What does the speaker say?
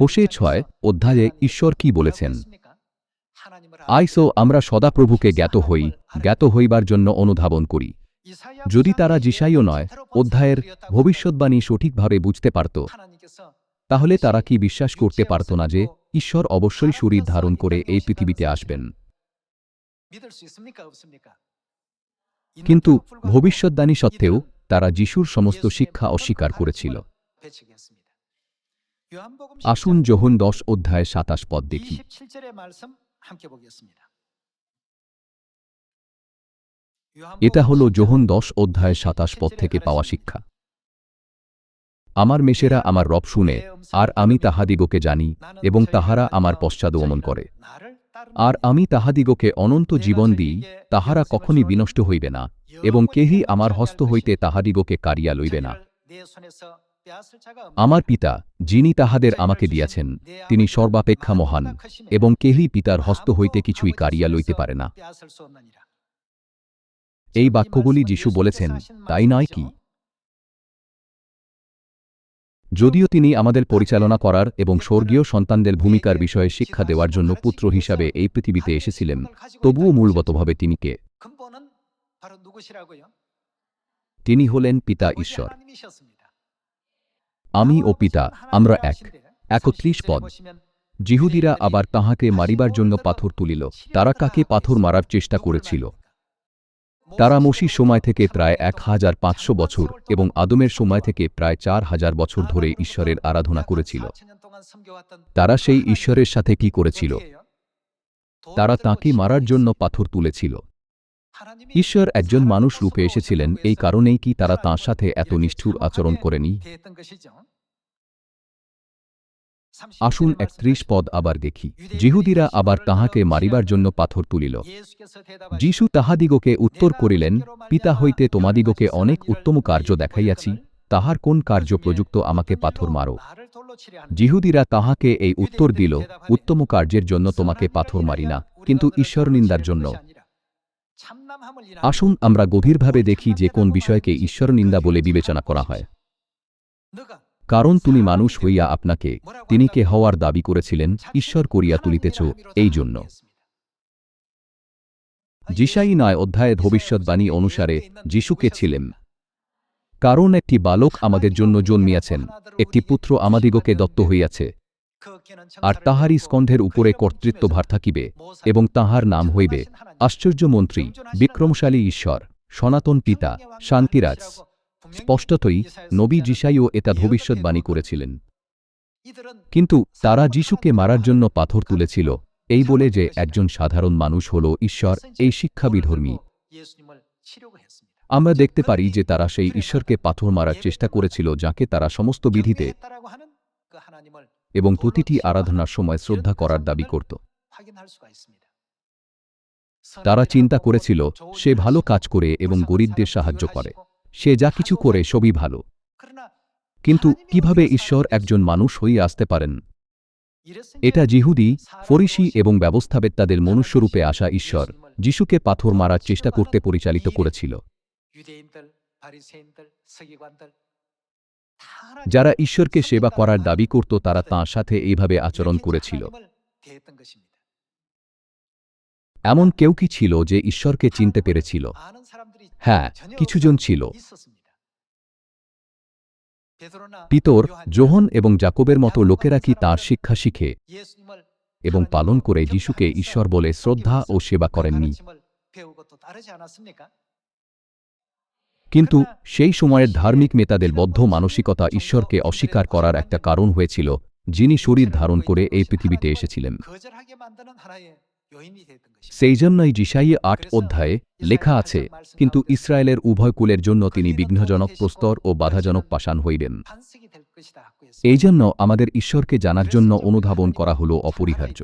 Jose ছয় অধ্যায়ে ঈশ্বর কি বলেছেন? আইসো, আমরা সদাপ্রভুকে জ্ঞাত হই, জ্ঞাত হইবার জন্য অনুধাবন করি। যদি তারা জিসাইও নয়, অধ্যায়ের ভবিষ্যৎবাণী সঠিকভাবে বুঝতে পারত, তাহলে তারা কি বিশ্বাস করতে পারত না যে ঈশ্বর অবশ্যই শরীর ধারণ করে এই পৃথিবীতে আসবেন? কিন্তু ভবিষ্যৎবাণী সত্ত্বেও তারা যিশুর সমস্ত শিক্ষা অস্বীকার করেছিল। আসুন যোহন দশ অধ্যায় সাতাশ পদ দেখি। এটা হল যোহন দশ অধ্যায় সাতাশ পদ থেকে পাওয়া শিক্ষা। আমার মেশেরা আমার রব শুনে আর আমি তাহাদিগকে জানি এবং তাহারা আমার পশ্চাদগমন করে। আর আমি তাহাদিগকে অনন্ত জীবন দিই তাহারা কখনই বিনষ্ট হইবে না এবং কেহি আমার হস্ত হইতে তাহাদিগকে কারিয়া লইবে না। আমার পিতা যিনি তাহাদের আমাকে দিয়াছেন তিনি সর্বাপেক্ষা মহান এবং কেহি পিতার হস্ত হইতে কিছুই কারিয়া লইতে পারে না। এই বাক্যগুলি যিশু বলেছেন তাই নয় কি? যদিও তিনি আমাদের পরিচালনা করার এবং স্বর্গীয় সন্তানদের ভূমিকার বিষয়ে শিক্ষা দেওয়ার জন্য পুত্র হিসাবে এই পৃথিবীতে এসেছিলেন। তবুও মূলগতভাবে তিনি কে? তিনি হলেন পিতা ঈশ্বর। আমি ও পিতা, আমরা এক, একত্রিশ পদ। জিহুদিরা আবার তাহাকে মারিবার জন্য পাথর তুলিল, তারা কাকে পাথর মারার চেষ্টা করেছিল? তারা মসির সময় থেকে প্রায় এক হাজার পাঁচশো বছর এবং আদমের সময় থেকে প্রায় চার হাজার বছর ধরে ঈশ্বরের আরাধনা করেছিল। তারা সেই ঈশ্বরের সাথে কি করেছিল? তারা তাঁকে মারার জন্য পাথর তুলেছিল। ঈশ্বর একজন মানুষ রূপে এসেছিলেন, এই কারণেই কি তারা তাঁর সাথে এত নিষ্ঠুর আচরণ করেনি? আসুন একত্রিশ পদ আবার দেখি। জিহুদিরা আবার তাহাকে মারিবার জন্য পাথর তুলিল। যিশু তাহাদিগকে উত্তর করিলেন পিতা হইতে তোমাদিগকে অনেক উত্তম কার্য দেখাইয়াছি। তাহার কোন কার্য প্রযুক্ত আমাকে পাথর মারো। জিহুদিরা তাহাকে এই উত্তর দিল উত্তম কার্যের জন্য তোমাকে পাথর মারি না কিন্তু ঈশ্বর নিন্দার জন্য। আসুন আমরা গভীরভাবে দেখি যে কোন বিষয়কে ঈশ্বর নিন্দা বলে বিবেচনা করা হয়। কারণ তুমি মানুষ হইয়া আপনাকে, তিনি কে হওয়ার দাবি করেছিলেন, ঈশ্বর করিয়া তুলিতেছ, এই জন্য। যিশাই নয় অধ্যায়ে ভবিষ্যৎবাণী অনুসারে যিশুকে ছিলেন কারণ একটি বালক আমাদের জন্য জন্মিয়াছেন, একটি পুত্র আমাদিগকে দত্ত হইয়াছে। আর তাহারই স্কন্ধের উপরে কর্তৃত্বভার থাকিবে এবং তাহার নাম হইবে, আশ্চর্যমন্ত্রী, বিক্রমশালী ঈশ্বর, সনাতন পিতা, শান্তিরাজ। স্পষ্টতই নবী যিশাইও এটা ভবিষ্যৎবাণী করেছিলেন। কিন্তু তারা যিশুকে মারার জন্য পাথর তুলেছিল, এই বলে যে একজন সাধারণ মানুষ হল ঈশ্বর, এই শিক্ষাবিধর্মী। আমরা দেখতে পারি যে তারা সেই ঈশ্বরকে পাথর মারার চেষ্টা করেছিল যাকে তারা সমস্ত বিধিতে এবং প্রতিটি আরাধনার সময় শ্রদ্ধা করার দাবি করত। তারা চিন্তা করেছিল, সে ভালো কাজ করে এবং গরিবদের সাহায্য করে। সে যা কিছু করে সবই ভালো। কিন্তু কীভাবে ঈশ্বর একজন মানুষ হয়ে আসতে পারেন? এটা জিহুদি, ফরিসি এবং ব্যবস্থাবেত্তাদের মনুষ্যরূপে আসা ঈশ্বর, যিশুকে পাথর মারার চেষ্টা করতে পরিচালিত করেছিল। যারা ঈশ্বরকে সেবা করার দাবি করত, তারা তাঁর সাথে এইভাবে আচরণ করেছিল। এমন কেউ কি ছিল যে ঈশ্বরকে চিনতে পেরেছিল? হ্যাঁ কিছুজন ছিল। পিতর জোহন এবং জাকবের মতো লোকেরা কি তাঁর শিক্ষা শিখে এবং পালন করে যিশুকে ঈশ্বর বলে শ্রদ্ধা ও সেবা করেননি? কিন্তু সেই সময়ের ধার্মিক নেতাদের বদ্ধ মানসিকতা ঈশ্বরকে অস্বীকার করার একটা কারণ হয়েছিল, যিনি শরীর ধারণ করে এই পৃথিবীতে এসেছিলেন। সেই জন্যই জিসাই আট অধ্যায়ে লেখা আছে কিন্তু ইসরায়েলের উভয় কুলের জন্য তিনি বিঘ্নজনক প্রস্তর ও বাধাজনক পাষাণ হইবেন। এই জন্য আমাদের ঈশ্বরকে জানার জন্য অনুধাবন করা হল অপরিহার্য।